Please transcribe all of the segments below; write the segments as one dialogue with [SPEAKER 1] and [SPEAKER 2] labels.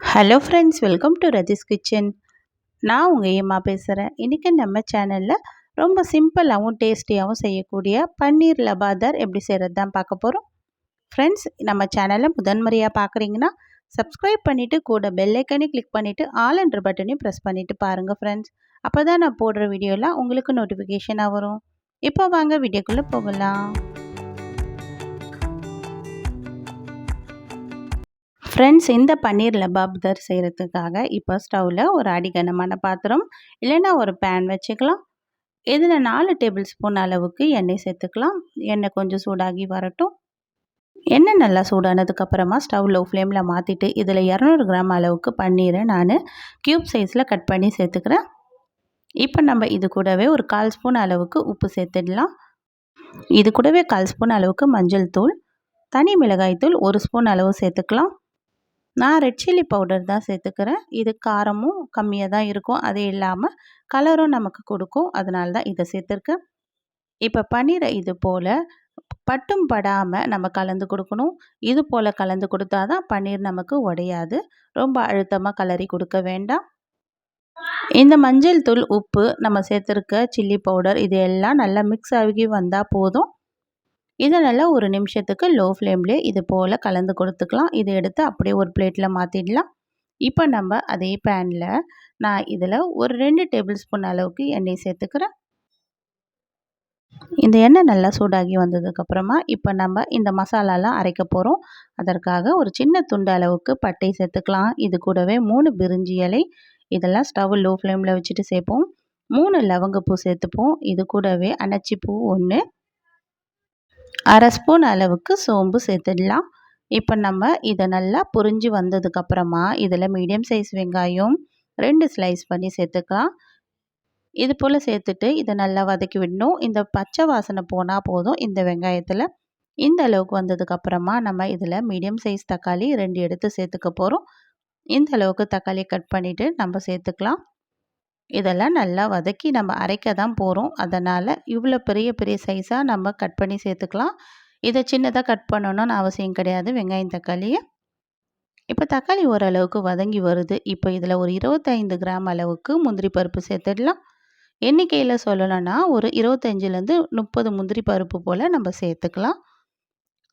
[SPEAKER 1] Hello friends welcome to Rathi's kitchen நான் உங்கள் ஏமா பேசுகிறேன் இன்றைக்கி நம்ம சேனலில் ரொம்ப சிம்பிளாகவும் டேஸ்டியாகவும் செய்யக்கூடிய பன்னீர் லபாதர் எப்படி செய்கிறது தான் பார்க்க போகிறோம் ஃப்ரெண்ட்ஸ் நம்ம சேனலை முதன்முறையாக பார்க்குறீங்கன்னா சப்ஸ்கிரைப் பண்ணிவிட்டு கூட பெல்லைக்கனே கிளிக் பண்ணிவிட்டு ஆல் என்ற பட்டனையும் ப்ரெஸ் பண்ணிவிட்டு பாருங்கள் ஃப்ரெண்ட்ஸ் அப்போ தான் நான் போடுற வீடியோலாம் உங்களுக்கு நோட்டிஃபிகேஷனாக வரும். இப்போ வாங்க வீடியோக்குள்ளே போகலாம். ஃப்ரெண்ட்ஸ் இந்த பன்னீர் லபாப்தர் செய்கிறதுக்காக இப்போ ஸ்டவ்வில் ஒரு அடிகனமான பாத்திரம் இல்லைன்னா ஒரு பேன் வச்சுக்கலாம். இதில் நாலு டேபிள் ஸ்பூன் அளவுக்கு எண்ணெய் சேர்த்துக்கலாம். எண்ணெய் கொஞ்சம் சூடாகி வரட்டும். எண்ணெய் நல்லா சூடானதுக்கப்புறமா ஸ்டவ் லோ ஃப்ளேமில் மாற்றிட்டு இதில் இரநூறு கிராம் அளவுக்கு பன்னீரை நான் க்யூப் சைஸில் கட் பண்ணி சேர்த்துக்கிறேன். இப்போ நம்ம இது கூடவே ஒரு கால் ஸ்பூன் அளவுக்கு உப்பு சேர்த்துடலாம். இது கூடவே கால் ஸ்பூன் அளவுக்கு மஞ்சள் தூள் தனி மிளகாய் தூள் ஒரு ஸ்பூன் அளவு சேர்த்துக்கலாம். நான் ரெட் சில்லி பவுடர் தான் சேர்த்துக்கிறேன். இது காரமும் கம்மியாக தான் இருக்கும். அது இல்லாமல் கலரும் நமக்கு கொடுக்கும். அதனால தான் இதை சேர்த்துருக்கேன். இப்போ பன்னீரை இது போல் பட்டும் படாமல் நம்ம கலந்து கொடுக்கணும். இது போல் கலந்து கொடுத்தா தான் பன்னீர் நமக்கு உடையாது. ரொம்ப அழுத்தமாக கலரி கொடுக்க வேண்டாம். இந்த மஞ்சள் தூள் உப்பு நம்ம சேர்த்துருக்க சில்லி பவுடர் இது எல்லாம் நல்லா மிக்ஸ் ஆகி வந்தால் போதும். இதை நல்லா ஒரு நிமிஷத்துக்கு லோ ஃப்ளேம்லேயே இது போல் கலந்து கொடுத்துக்கலாம். இதை எடுத்து அப்படியே ஒரு பிளேட்டில் மாற்றிடலாம் இப்போ நம்ம அதே பேனில் நான் இதில் ஒரு ரெண்டு டேபிள் ஸ்பூன் அளவுக்கு எண்ணெய் சேர்த்துக்கிறேன். இந்த எண்ணெய் நல்லா சூடாகி வந்ததுக்கப்புறமா இப்போ நம்ம இந்த மசாலாலாம் அரைக்க போகிறோம் அதற்காக ஒரு சின்ன துண்டு அளவுக்கு பட்டை சேர்த்துக்கலாம். இது கூடவே மூணு பிரிஞ்சி இலை. இதெல்லாம் ஸ்டவ் லோ ஃப்ளேமில் வச்சுட்டு சேர்ப்போம். மூணு லவங்கப்பூ சேர்த்துப்போம். இது கூடவே அணைச்சிப்பூ ஒன்று அரை ஸ்பூன் அளவுக்கு சோம்பு சேர்த்துடலாம். இப்போ நம்ம இதை நல்லா புரிஞ்சு வந்ததுக்கப்புறமா இதில் மீடியம் சைஸ் வெங்காயம் ரெண்டு ஸ்லைஸ் பண்ணி சேர்த்துக்கலாம். இது போல் சேர்த்துட்டு இதை நல்லா வதக்கி விடணும். இந்த பச்சை வாசனை போனால் போதும் இந்த வெங்காயத்தில். இந்த அளவுக்கு வந்ததுக்கப்புறமா நம்ம இதில் மீடியம் சைஸ் தக்காளி ரெண்டு எடுத்து சேர்த்துக்க போகிறோம் இந்த அளவுக்கு தக்காளி கட் பண்ணிவிட்டு நம்ம சேர்த்துக்கலாம். இதெல்லாம் நல்லா வதக்கி நம்ம அரைக்க தான் போகிறோம் அதனால் இவ்வளோ பெரிய பெரிய சைஸாக நம்ம கட் பண்ணி சேர்த்துக்கலாம். இதை சின்னதாக கட் பண்ணணும்னு அவசியம் கிடையாது. வெங்காயம் தக்காளியை இப்போ தக்காளி ஓரளவுக்கு வதங்கி வருது. இப்போ இதில் ஒரு இருபத்தைந்து கிராம் அளவுக்கு முந்திரி பருப்பு சேர்த்துடலாம். எண்ணிக்கையில் சொல்லணும்னா ஒரு இருபத்தஞ்சிலேருந்து முப்பது முந்திரி பருப்பு போல் நம்ம சேர்த்துக்கலாம்.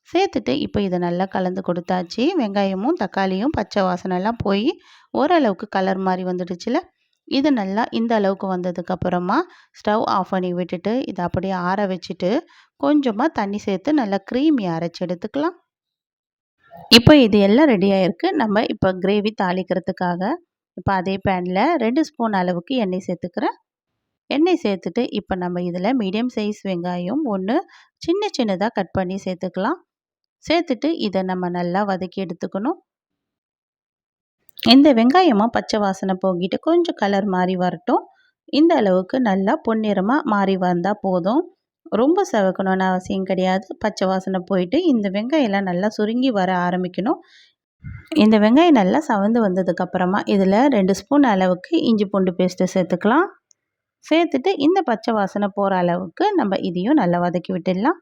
[SPEAKER 1] சேர்த்துட்டு இப்போ இதை நல்லா கலந்து கொடுத்தாச்சு. வெங்காயமும் தக்காளியும் பச்சை வாசனைலாம் போய் ஓரளவுக்கு கலர் மாதிரி வந்துடுச்சுல. இது நல்லா இந்த அளவுக்கு வந்ததுக்கப்புறமா ஸ்டவ் ஆஃப் பண்ணி விட்டுட்டு இதை அப்படியே ஆற வச்சுட்டு கொஞ்சமாக தண்ணி சேர்த்து நல்லா க்ரீமி அரைச்சி எடுத்துக்கலாம். இப்போ இது எல்லாம் ரெடி ஆகிருக்கு நம்ம இப்போ கிரேவி தாளிக்கிறதுக்காக இப்போ அதே பேனில் ரெண்டு ஸ்பூன் அளவுக்கு எண்ணெய் சேர்த்துக்கிறேன். எண்ணெய் சேர்த்துட்டு இப்போ நம்ம இதில் மீடியம் சைஸ் வெங்காயம் ஒன்று சின்ன சின்னதாக கட் பண்ணி சேர்த்துக்கலாம். சேர்த்துட்டு இதை நம்ம நல்லா வதக்கி எடுத்துக்கணும். இந்த வெங்காயமாக பச்சை வாசனை போகிட்டு கொஞ்சம் கலர் மாறி வரட்டும். இந்த அளவுக்கு நல்லா பொன்னிறமாக மாறி வந்தால் போதும். ரொம்ப செவக்கணும்னு அவசியம் கிடையாது. பச்சை வாசனை போயிட்டு இந்த வெங்காயம்லாம் நல்லா சுருங்கி வர ஆரம்பிக்கணும். இந்த வெங்காயம் நல்லா சவந்து வந்ததுக்கப்புறமா இதில் ரெண்டு ஸ்பூன் அளவுக்கு இஞ்சி பூண்டு பேஸ்ட்டு சேர்த்துக்கலாம். சேர்த்துட்டு இந்த பச்சை வாசனை போகிற அளவுக்கு நம்ம இதையும் நல்லா வதக்கி விட்டுடலாம்.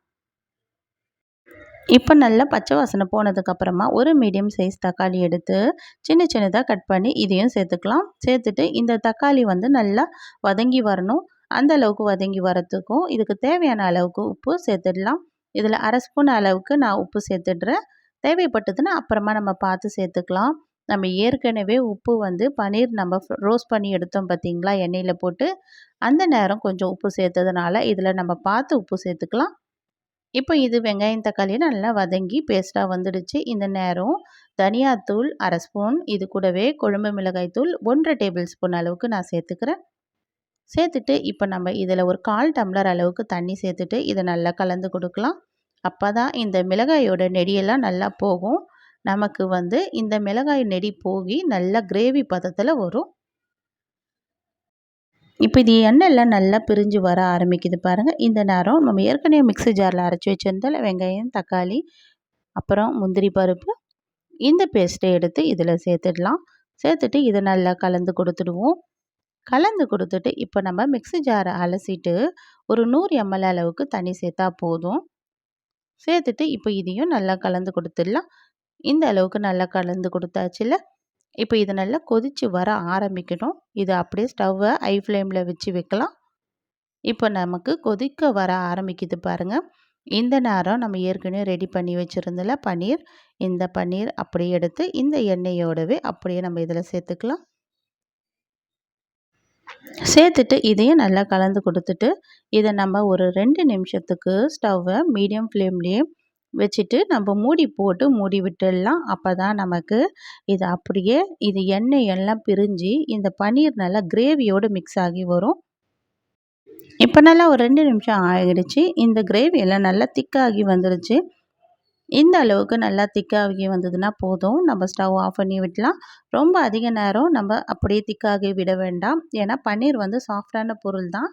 [SPEAKER 1] இப்போ நல்லா பச்சை வாசனை போனதுக்கப்புறமா ஒரு மீடியம் சைஸ் தக்காளி எடுத்து சின்ன சின்னதாக கட் பண்ணி இதையும் சேர்த்துக்கலாம். சேர்த்துட்டு இந்த தக்காளி வந்து நல்லா வதங்கி வரணும். அந்த அளவுக்கு வதங்கி வரத்துக்கும் இதுக்கு தேவையான அளவுக்கு உப்பு சேர்த்துடலாம். இதில் அரை ஸ்பூன் அளவுக்கு நான் உப்பு சேர்த்துடுறேன். தேவைப்பட்டதுன்னா அப்புறமா நம்ம பார்த்து சேர்த்துக்கலாம். நம்ம ஏற்கனவே உப்பு வந்து பன்னீர் நம்ம ரோஸ்ட் பண்ணி எடுத்தோம் பார்த்திங்களா? எண்ணெயில் போட்டு அந்த நேரம் கொஞ்சம் உப்பு சேர்த்ததுனால இதில் நம்ம பார்த்து உப்பு சேர்த்துக்கலாம். இப்போ இது வெங்காயம் தக்காளியை நல்லா வதங்கி பேஸ்ட்டாக வந்துடுச்சு. இந்த நேரம் தனியாத்தூள் அரை ஸ்பூன் இது கூடவே குழம்பு மிளகாய் தூள் ஒன்றரை டேபிள் ஸ்பூன் அளவுக்கு நான் சேர்த்துக்கிறேன். சேர்த்துட்டு இப்போ நம்ம இதில் ஒரு கால் டம்ளர் அளவுக்கு தண்ணி சேர்த்துட்டு இதை நல்லா கலந்து கொடுக்கலாம். அப்போ தான் இந்த மிளகாயோட நெடியெல்லாம் நல்லா போகும். நமக்கு வந்து இந்த மிளகாய் நெடி போகி நல்லா கிரேவி பதத்தில் வரும். இப்போ இது எண்ணெய்லாம் நல்லா பிரிஞ்சு வர ஆரம்பிக்குது பாருங்கள் இந்த நேரம் நம்ம ஏற்கனவே மிக்ஸி ஜாரில் அரைச்சி வச்சுருந்தால் வெங்காயம் தக்காளி அப்புறம் முந்திரி பருப்பு. இந்த பேஸ்ட்டை எடுத்து இதில் சேர்த்துடலாம். சேர்த்துட்டு இதை நல்லா கலந்து கொடுத்துடுவோம். கலந்து கொடுத்துட்டு இப்போ நம்ம மிக்ஸி ஜாரை அலசிட்டு ஒரு நூறு எம்எல் அளவுக்கு தண்ணி சேர்த்தா போதும். சேர்த்துட்டு இப்போ இதையும் நல்லா கலந்து கொடுத்துடலாம். இந்த அளவுக்கு நல்லா கலந்து கொடுத்தாச்சுல. இப்போ இது நல்லா கொதித்து வர ஆரம்பிக்கணும். இது அப்படியே ஸ்டவ்வை ஐ ஃப்ளேமில் வச்சு வைக்கலாம். இப்போ நமக்கு கொதிக்க வர ஆரம்பிக்குது பாருங்கள் இந்த நேரம் நம்ம ஏற்கனவே ரெடி பண்ணி வச்சுருந்தல பன்னீர். இந்த பன்னீர் அப்படியே எடுத்து இந்த எண்ணெயோடவே அப்படியே நம்ம இதில் சேர்த்துக்கலாம். சேர்த்துட்டு இதையும் நல்லா கலந்து கொடுத்துட்டு இதை நம்ம ஒரு ரெண்டு நிமிஷத்துக்கு ஸ்டவ்வை மீடியம் ஃப்ளேம்லேயே வச்சுட்டு நம்ம மூடி போட்டு மூடி விட்டுடலாம். அப்போ தான் நமக்கு இது அப்படியே இது எண்ணெய் எல்லாம் பிரிஞ்சு இந்த பன்னீர் நல்லா கிரேவியோடு மிக்ஸ் ஆகி வரும். இப்போ நல்லா ஒரு ரெண்டு நிமிஷம் ஆகிடுச்சு. இந்த கிரேவி எல்லாம் நல்லா திக்காகி வந்துடுச்சு இந்த அளவுக்கு நல்லா திக்காகி வந்ததுன்னா போதும். நம்ம ஸ்டவ் ஆஃப் பண்ணி விடலாம். ரொம்ப அதிக நேரம் நம்ம அப்படியே திக்காகி விட வேண்டாம். ஏன்னா பன்னீர் வந்து சாஃப்டான பொருள் தான்.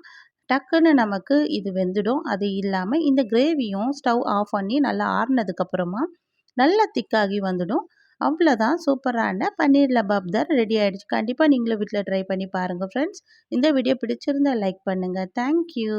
[SPEAKER 1] டக்குன்னு நமக்கு இது வெந்துடும். அது இல்லாமல் இந்த கிரேவியும் ஸ்டவ் ஆஃப் பண்ணி நல்லா ஆறுனதுக்கப்புறமா நல்லா திக்காகி வந்துடும். அவ்வளோதான். சூப்பரான பன்னீர் லபாப்தார் ரெடி ஆகிடுச்சு கண்டிப்பாக நீங்களும் வீட்டில் ட்ரை பண்ணி பாருங்கள் ஃப்ரெண்ட்ஸ் இந்த வீடியோ பிடிச்சிருந்தால் லைக் பண்ணுங்கள் தேங்க்யூ